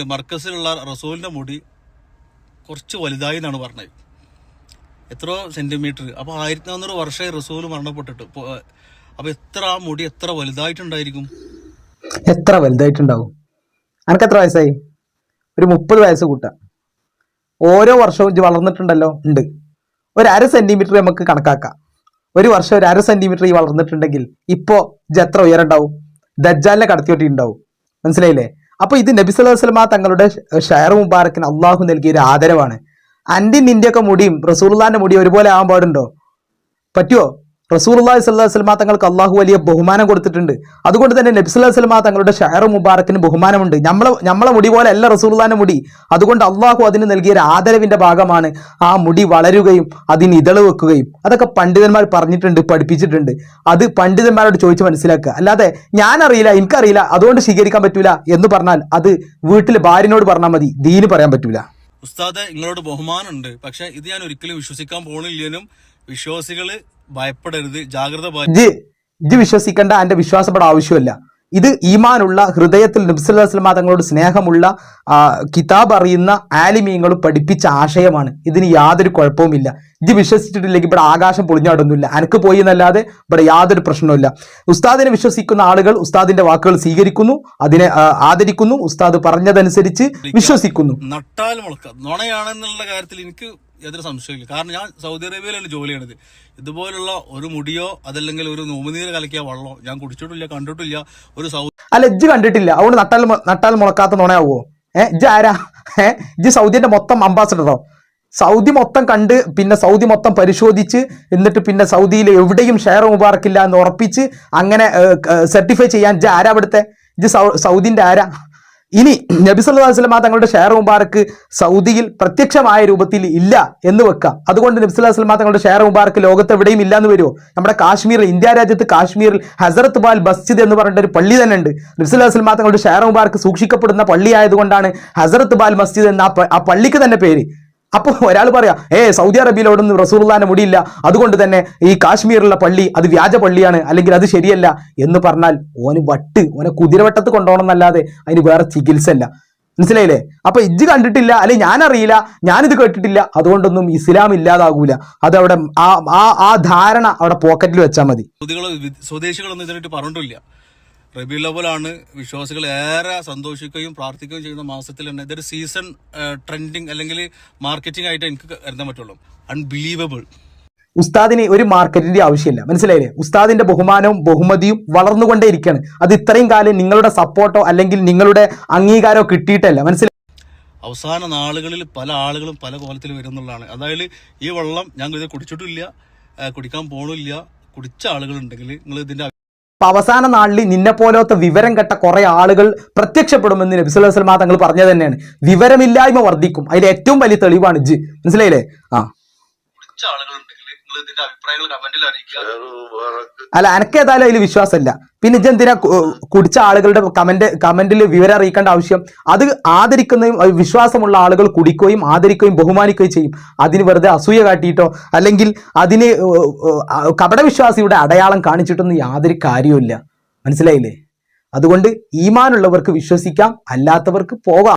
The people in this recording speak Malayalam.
മർക്കസിലുള്ള റസൂലിന്റെ മുടി കുറച്ച് വലുതായി എന്നാണ് പറഞ്ഞത്. എത്രയോ സെന്റിമീറ്റർ അപ്പോൾ ആയിരത്തി നാനൂറ് വർഷമായി റസൂൽ മരണപ്പെട്ടിട്ട്. അപ്പോൾ എത്ര ആ മുടി എത്ര വലുതായിട്ടുണ്ടായിരിക്കും? എത്ര വലുതായിട്ടുണ്ടാവും? അനക്ക് എത്ര വയസ്സായി? ഒരു മുപ്പത് വയസ്സ് കൂട്ടാം. ഓരോ വർഷവും വളർന്നിട്ടുണ്ടല്ലോ? ഉണ്ട്. ഒരു അര സെന്റിമീറ്റർ നമുക്ക് കണക്കാക്കാം. ഒരു വർഷം ഒരു അര സെന്റിമീറ്റർ ഈ വളർന്നിട്ടുണ്ടെങ്കിൽ ഇപ്പോൾ ഇത് എത്ര ഉയരം ഉണ്ടാവും ദജ്ജാലിനെ കടത്തിയോട്ടി ഉണ്ടാവും മനസ്സിലായില്ലേ? അപ്പൊ ഇത് നബി സല്ലല്ലാഹു അലൈഹി വസല്ലമ തങ്ങളുടെ ഷെയർ മുബാറക്കിന് അള്ളാഹു നൽകിയ ഒരു ആദരവാണ്. അന്റെ നിന്റെയൊക്കെ മുടിയും റസൂലുള്ളാന്റെ മുടിയും ഒരുപോലെ ആവാൻ പാടുണ്ടോ? പറ്റുമോ റസൂലുള്ളാഹി സ്വല്ലാ അലൈഹി വസല്ലമ തങ്ങൾക്ക് അള്ളാഹു വലിയ ബഹുമാനം കൊടുത്തിട്ടുണ്ട്. അതുകൊണ്ട് തന്നെ നബി സല്ലല്ലാഹു അലൈഹി തങ്ങളുടെ ഷഹർ മുബാറക്കിന് ബഹുമാനമുണ്ട്. നമ്മളെ നമ്മളെ മുടി പോലെ അല്ല റസൂലുള്ളാന്റെ മുടി. അതുകൊണ്ട് അള്ളാഹു അതിന് നൽകിയ ഒരു ആദരവിന്റെ ഭാഗമാണ് ആ മുടി വളരുകയും അതിന് ഇതൾ വെക്കുകയും. അതൊക്കെ പണ്ഡിതന്മാർ പറഞ്ഞിട്ടുണ്ട് പഠിപ്പിച്ചിട്ടുണ്ട്. അത് പണ്ഡിതന്മാരോട് ചോദിച്ച് മനസ്സിലാക്കുക. അല്ലാതെ ഞാൻ അറിയില്ല എനിക്കറിയില്ല അതുകൊണ്ട് സ്വീകരിക്കാൻ പറ്റൂല എന്ന് പറഞ്ഞാൽ അത് വീട്ടിൽ ഭാര്യനോട് പറഞ്ഞാൽ മതി ദീന് പറയാൻ പറ്റൂല. ഉസ്താദെ നിങ്ങളോട് ബഹുമാനമുണ്ട് പക്ഷെ ഇത് ഞാൻ ഒരിക്കലും വിശ്വസിക്കാൻ പോണില്ലെന്നും വിശ്വാസികൾ ഭയപ്പെടരുത് ജാഗ്രത പാലിക്കുക. ഇജ് ഇജ് വിശ്വസിക്കേണ്ട എന്റെ വിശ്വാസപ്പെടാൻ ആവശ്യമില്ല ഇത് ഈമാനുള്ള ഹൃദയത്തിൽ നബ്സുല്ലാസ്ലമ തങ്ങളോട് സ്നേഹമുള്ള കിതാബ് അറിയുന്ന ആലിമീങ്ങളും പഠിപ്പിച്ച ആശയമാണ്. ഇതിന് യാതൊരു കുഴപ്പവുമില്ല. ഇത് വിശ്വസിച്ചിട്ടില്ലെങ്കിൽ ഇവിടെ ആകാശം പൊളിഞ്ഞാടൊന്നുമില്ല അനക്ക് പോയി എന്നല്ലാതെ ഇവിടെ യാതൊരു പ്രശ്നവുമില്ല. ഉസ്താദിനെ വിശ്വസിക്കുന്ന ആളുകൾ ഉസ്താദിന്റെ വാക്കുകൾ സ്വീകരിക്കുന്നു അതിനെ ആദരിക്കുന്നു ഉസ്താദ് പറഞ്ഞതനുസരിച്ച് വിശ്വസിക്കുന്നു. നട്ടാൽ മുളക്ക. നുണയാണെന്നുള്ള കാര്യത്തിൽ എനിക്ക് യാതൊരു സംശയമില്ല കാരണം ഞാൻ സൗദി അറേബ്യയിലാണ് ജോലി ചെയ്യണത്. ഇതുപോലുള്ള ഒരു മുടിയോ അതല്ലെങ്കിൽ ഒരു നോമുനീര് കലക്കിയ വെള്ളമോ ഞാൻ കുടിച്ചിട്ടില്ല കണ്ടിട്ടില്ല. ഒരു സൗദി അല്ല ഇജ്ജ് കണ്ടിട്ടില്ല. അതുകൊണ്ട് നട്ടാൽ നട്ടാൽ മുളക്കാത്ത നുണയാവോ? ഏഹ് ഇജ്ജ് ആരാ? ഏഹ് ഇജ്ജ് സൗദിന്റെ മൊത്തം അംബാസഡറോ സൗദി മൊത്തം കണ്ട് പിന്നെ സൗദി മൊത്തം പരിശോധിച്ച് എന്നിട്ട് പിന്നെ സൗദിയിൽ എവിടെയും ഷെയർ മുബാർക്കില്ല എന്ന് ഉറപ്പിച്ച് അങ്ങനെ സർട്ടിഫൈ ചെയ്യാൻ ഇജ്ജ് ആരാ അവിടുത്തെ? ഇജ്ജ് സൗദിന്റെ ആരാ? ഇനി നബി സല്ലല്ലാഹു അലൈഹി വസല്ലമ തങ്ങളുടെ ഷെയർ മുബാറക്ക് സൗദിയിൽ പ്രത്യക്ഷമായ രൂപത്തിൽ ഇല്ല എന്ന് വെക്കാം. അതുകൊണ്ട് നബി സല്ലല്ലാഹു അലൈഹി വസല്ലമ തങ്ങളുടെ ഷെയർ മുബാറക്ക് ലോകത്ത് എവിടെയും ഇല്ല എന്ന് വരുമോ നമ്മുടെ കാശ്മീരിൽ ഇന്ത്യ രാജ്യത്ത് കാശ്മീരിൽ ഹസരത്ത് ബാൽ മസ്ജിദ് എന്ന് പറഞ്ഞിട്ട് ഒരു പള്ളി തന്നെ ഉണ്ട്. നബി സല്ലല്ലാഹു അലൈഹി വസല്ലമ തങ്ങളുടെ ഷെയർ മുബാറക്ക് സൂക്ഷിക്കപ്പെടുന്ന പള്ളി ആയതുകൊണ്ടാണ് ഹസരത്ത് ബാൽ മസ്ജിദ് എന്ന ആ പള്ളിക്ക് തന്നെ പേര്. അപ്പോൾ ഒരാൾ പറയാ ഏ സൗദി അറേബ്യയിലോടൊന്നും റസൂലുള്ളാന്റെ മുടിയില്ല. അതുകൊണ്ട് തന്നെ ഈ കാശ്മീരിലുള്ള പള്ളി അത് വ്യാജ പള്ളിയാണ് അല്ലെങ്കിൽ അത് ശരിയല്ല. എന്ന് പറഞ്ഞാൽ ഓന് വട്ട് ഓനെ കുതിരവട്ടത്ത് കൊണ്ടുപോകണം എന്നല്ലാതെ അതിന് വേറെ ചികിത്സ അല്ല മനസ്സിലായില്ലേ? അപ്പൊ ഇജ്ജ് കണ്ടിട്ടില്ല അല്ലെ ഞാനറിയില്ല ഞാനിത് കേട്ടിട്ടില്ല. അതുകൊണ്ടൊന്നും ഇസ്ലാം ഇല്ലാതാകൂല. അത് അവിടെ ആ ആ- ധാരണ അവിടെ പോക്കറ്റിൽ വെച്ചാൽ മതി. സ്വദേശികളൊന്നും ഇതിനായിട്ട് പറഞ്ഞിട്ടില്ല. റബി ലവലാണ് വിശ്വാസികൾ ഏറെ സന്തോഷിക്കുകയും പ്രാർത്ഥിക്കുകയും ചെയ്യുന്ന മാസത്തിൽ തന്നെ ഇതൊരു സീസൺ ട്രെൻഡിങ് അല്ലെങ്കിൽ മാർക്കറ്റിംഗ് ആയിട്ട് എനിക്ക് കരുതാൻ പറ്റുള്ളൂ. അൺബിലീവബിൾ ഉസ്താദിന് ഒരു മാർക്കറ്റിന്റെ ആവശ്യമില്ല. മനസ്സിലായില്ലേ? ഉസ്താദിന്റെ ബഹുമാനവും ബഹുമതിയും വളർന്നുകൊണ്ടേ ഇരിക്കുകയാണ് അത് ഇത്രയും കാലം നിങ്ങളുടെ സപ്പോർട്ടോ അല്ലെങ്കിൽ നിങ്ങളുടെ അംഗീകാരമോ കിട്ടിയിട്ടല്ല. മനസ്സിലായി അവസാന നാളുകളിൽ പല ആളുകളും പല കോലത്തിൽ വരുന്നുള്ളതാണ്. അതായത് ഈ വെള്ളം ഞങ്ങൾ ഇത് കുടിച്ചിട്ടില്ല കുടിക്കാൻ പോണില്ല. കുടിച്ച ആളുകളുണ്ടെങ്കിൽ നിങ്ങൾ ഇതിന്റെ അപ്പൊ അവസാന നാളിൽ നിന്നെ പോലത്തെ വിവരം കെട്ട കുറെ ആളുകൾ പ്രത്യക്ഷപ്പെടുമെന്ന് നബി സല്ലല്ലാഹു അലൈഹി തങ്ങൾ പറഞ്ഞത് തന്നെയാണ്. വിവരമില്ലായ്മ വർദ്ധിക്കും. അതിൽ ഏറ്റവും വലിയ തെളിവാണ് ഇജ് മനസ്സിലായില്ലേ? ആ. ആളുകളുണ്ടെങ്കിൽ നിങ്ങൾ ഇതിന്റെ അഭിപ്രായങ്ങൾ കമന്റിൽ അറിയിക്കുക? അല്ല എനക്ക് ഏതായാലും അതിൽ വിശ്വാസമില്ല. പിന്നെ ഇജ് എന്തിനാ കുടിച്ച ആളുകളുടെ കമന്റ് കമന്റിൽ വിവരം അറിയിക്കേണ്ട ആവശ്യം? അത് ആദരിക്കുന്നതും വിശ്വാസമുള്ള ആളുകൾ കുടിക്കുകയും ആദരിക്കുകയും ബഹുമാനിക്കുകയും ചെയ്യും. അതിന് വെറുതെ അസൂയ കാട്ടിയിട്ടോ അല്ലെങ്കിൽ അതിന് കപടവിശ്വാസിയുടെ അടയാളം കാണിച്ചിട്ടൊന്നും യാതൊരു കാര്യവുമില്ല. മനസ്സിലായില്ലേ? അതുകൊണ്ട് ഈമാനുള്ളവർക്ക് വിശ്വസിക്കാം അല്ലാത്തവർക്ക് പോകാം.